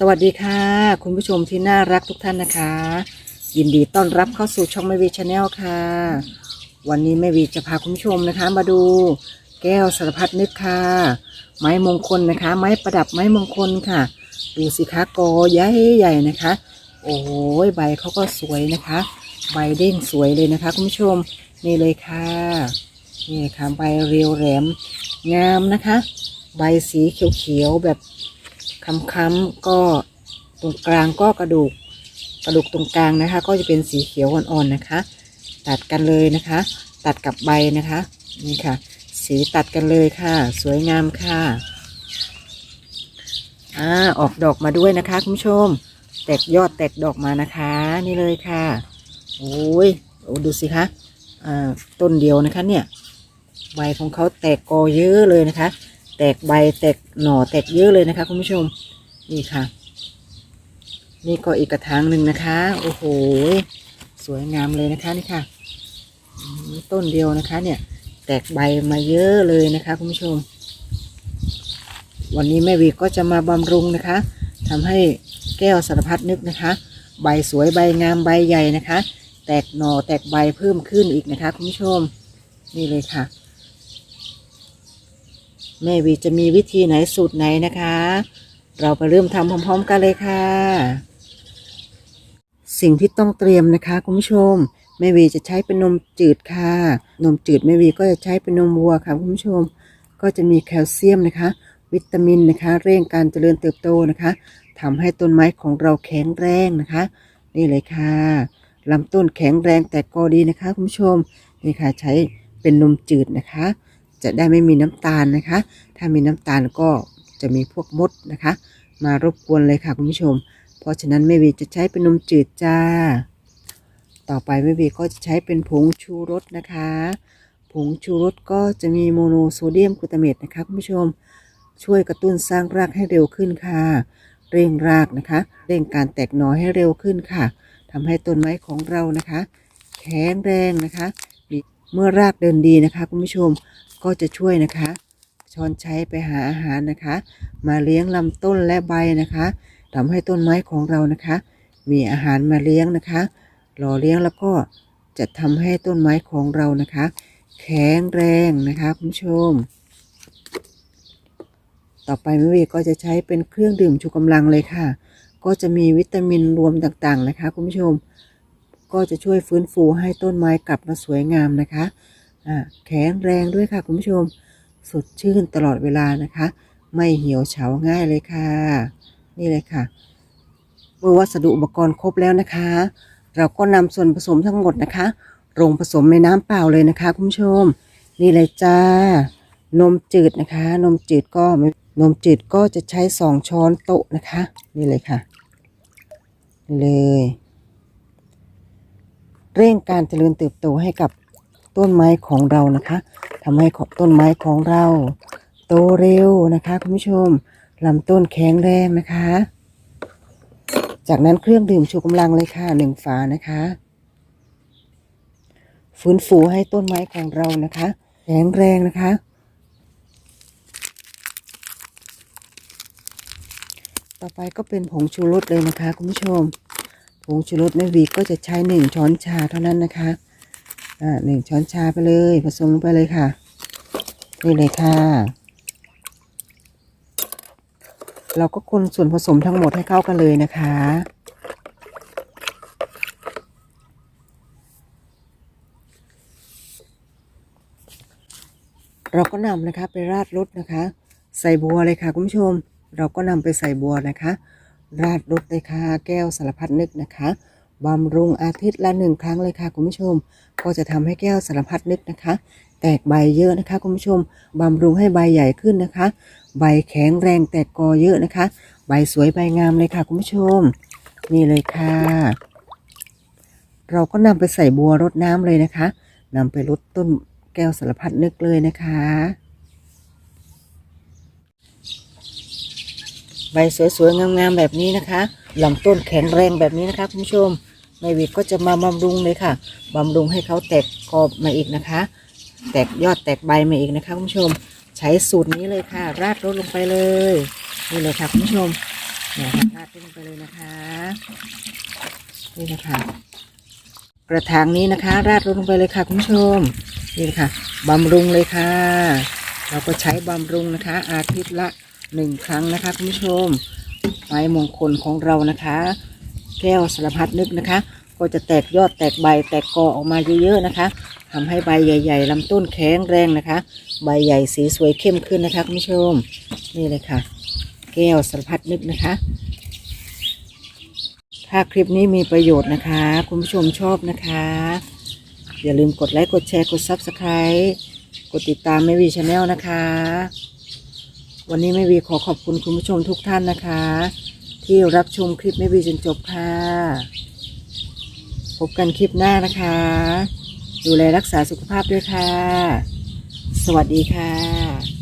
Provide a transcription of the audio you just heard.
สวัสดีค่ะ คุณผู้ชมที่น่ารักทุกท่านนะคะ ยินดีต้อนรับเข้าสู่ช่องแม่วีชาแนลค่ะ วันนี้แม่วีจะพาคุณผู้ชมนะคะ มาดูแก้วสารพัดนึกค่ะ ไม้มงคลนะคะ ไม้ประดับไม้มงคลค่ะ ดูสิคะกอใหญ่ใหญ่นะคะ โอ้ยใบเขาก็สวยนะคะ ใบเด้งสวยเลยนะคะคุณผู้ชมนี่เลยค่ะนี่ค่ะใบเรียวแหลมงามนะคะ ใบสีเขียวๆแบบ ค้ำๆก็ตรงกลางก็กระดูกกระดูกตรงกลางนะคะ ก็จะเป็นสีเขียวอ่อนๆนะคะ ตัดกันเลยนะคะ ตัดกับใบนะคะนี่ค่ะ สีตัดกันเลยค่ะ สวยงามค่ะอ่าออกดอกมาด้วยนะคะคุณผู้ชม แตกยอดแตกดอกมานะคะ นี่เลยค่ะโอ้ยโอ้ดูสิคะอ่าต้นเดียวนะคะเนี่ยใบของเขาแตกกอเยอะเลยนะคะ แตกใบแตกหน่อแตกเยอะเลยนะคะคุณผู้ชมนี่ค่ะ นี่ก็อีกกระถางหนึ่งนะคะ โอ้โห สวยงามเลยนะคะนี่ค่ะ ต้นเดียวนะคะ เนี่ย แตกใบมาเยอะเลยนะคะคุณผู้ชม วันนี้แม่วีก็จะมาบำรุงนะคะทำให้แก้วสารพัดนึกนะคะ ใบสวยใบงามใบใหญ่นะคะ แตกหน่อแตกใบเพิ่มขึ้นอีกนะคะคุณผู้ชม นี่เลยค่ะ แม่วีจะมีวิธีไหนสูตรไหนนะคะ เราไปเริ่มทำพร้อม ๆ กันเลยค่ะ สิ่งที่ต้องเตรียมนะคะคุณผู้ชมแม่วีจะใช้เป็นนมจืดค่ะ นมจืดแม่วีก็จะใช้เป็นนมวัวค่ะคุณผู้ชม ก็จะมีแคลเซียมนะคะ วิตามินนะคะ เร่งการเจริญเติบโตนะคะทำให้ต้นไม้ของเราแข็งแรงนะคะ นี่เลยค่ะลำต้นแข็งแรงแต่ก็ดีนะคะคุณผู้ชมนี่ค่ะใช้เป็นนมจืดนะคะ จะได้ไม่มีน้ำตาลนะคะ ถ้ามีน้ำตาลก็จะมีพวกมดนะคะ มารบกวนเลยค่ะคุณผู้ชม เพราะฉะนั้นแม่วีจะใช้เป็นนมจืดจ้า ต่อไปแม่วีก็จะใช้เป็นผงชูรสนะคะ ผงชูรสก็จะมีโมโนโซเดียมกลูตาเมตนะคะคุณผู้ชม ช่วยกระตุ้นสร้างรากให้เร็วขึ้นค่ะ เร่งรากนะคะ เร่งการแตกหน่อให้เร็วขึ้นค่ะทำให้ต้นไม้ของเรานะคะ แข็งแรงนะคะ เมื่อรากเดินดีนะคะคุณผู้ชม ก็จะช่วยนะคะ ช้อนใช้ไปหาอาหารนะคะ มาเลี้ยงลำต้นและใบนะคะทำให้ต้นไม้ของเรานะคะ มีอาหารมาเลี้ยงนะคะ หล่อเลี้ยงแล้วก็จะทำให้ต้นไม้ของเรานะคะ แข็งแรงนะคะคุณผู้ชม ต่อไปแม่วีก็จะใช้เป็นเครื่องดื่มชูกำลังเลยค่ะ ก็จะมีวิตามินรวมต่างๆนะคะคุณผู้ชม ก็จะช่วยฟื้นฟูให้ต้นไม้กลับมาสวยงามนะคะ แข็งแรงด้วยค่ะคุณผู้ชม สดชื่นตลอดเวลานะคะ ไม่เหี่ยวเฉาง่ายเลยค่ะ นี่เลยค่ะเมื่อวัสดุอุปกรณ์ครบแล้วนะคะ เราก็นำส่วนผสมทั้งหมดนะคะลงผสมในน้ำเปล่าเลยนะคะคุณผู้ชม นี่เลยจ้านมจืดนะคะ นมจืดก็นมจืดก็จะใช้สองช้อนโต๊ะนะคะ นี่เลยค่ะนี่เลย เร่งการเจริญเติบโตให้กับ ต้นไม้ของเรานะคะทำให้ต้นไม้ของเรา โตเร็วนะคะคุณผู้ชมลำต้นแข็งแรงนะคะ จากนั้นเครื่องดื่มชูกำลังเลยค่ะหนึ่งฝานะคะ ฟื้นฟูให้ต้นไม้ของเรานะคะ แข็งแรงนะคะต่อไปก็เป็นผงชูรสเลยนะคะ คุณผู้ชม ผงชูรสแม่วีก็จะใช้หนึ่งช้อนชาเท่านั้นนะคะ อ่าหนึ่งช้อนชาไปเลย ผสมลงไปเลยค่ะนี่เลยค่ะ เราก็คนส่วนผสมทั้งหมดให้เข้ากันเลยนะคะ เราก็นำนะคะไปราดรสนะคะ ใส่บัวเลยค่ะคุณผู้ชม เราก็นำไปใส่บัวนะคะ ราดรสเลยค่ะ แก้วสารพัดนึกนะคะ บำรุงอาทิตย์ละหนึ่งครั้งเลยค่ะคุณผู้ชม ก็จะทำให้แก้วสารพัดนึกนะคะ แตกใบเยอะนะคะคุณผู้ชมบำรุงให้ใบใหญ่ขึ้นนะคะ ใบแข็งแรงแตกกอเยอะนะคะ ใบสวยใบงามเลยค่ะคุณผู้ชม นี่เลยค่ะ เราก็นำไปใส่บัวรดน้ำเลยนะคะนำไปรดต้นแก้วสารพัดนึกเลยนะคะใบสวยๆงามๆแบบนี้นะคะ ลำต้นแข็งแรงแบบนี้นะคะคุณผู้ชมแม่วิก็จะมาบำรุงเลยค่ะบำรุงให้เขาแตกกอบมาอีกนะคะ แตกยอดแตกใบมาอีกนะคะคุณผู้ชม ใช้สูตรนี้เลยค่ะ ราดรสลงไปเลยนี่เลยค่ะคุณผู้ชมเนี่ยราดลงไปเลยนะคะนี่นะคะกระถางนี้นะคะ ราดลงไปเลยค่ะคุณผู้ชมนี่ค่ะบำรุงเลยค่ะ เราก็ใช้บำรุงนะคะ อาทิตย์ละหนึ่งครั้งนะคะคุณผู้ชม ไม้มงคลของเรานะคะ แก้วสารพัดนึกนะคะ ก็จะแตกยอดแตกใบแตกกอออกมาเยอะๆนะคะทำให้ใบใหญ่ ๆลำต้นแข็งแรงนะคะ ใบใหญ่สีสวยเข้มขึ้นนะคะคุณผู้ชมนี่เลยค่ะ แก้วสารพัดนึกนะคะ ถ้าคลิปนี้มีประโยชน์นะคะ คุณผู้ชมชอบนะคะ อย่าลืมกดไลค์กดแชร์กด Subscribe กดติดตามแม่วีชาแนลนะคะ วันนี้แม่วีขอขอบคุณคุณผู้ชมทุกท่านนะคะ ที่รับชมคลิปแม่วีจนจบค่ะ พบกันคลิปหน้านะคะ ดูแลรักษาสุขภาพด้วยค่ะ สวัสดีค่ะ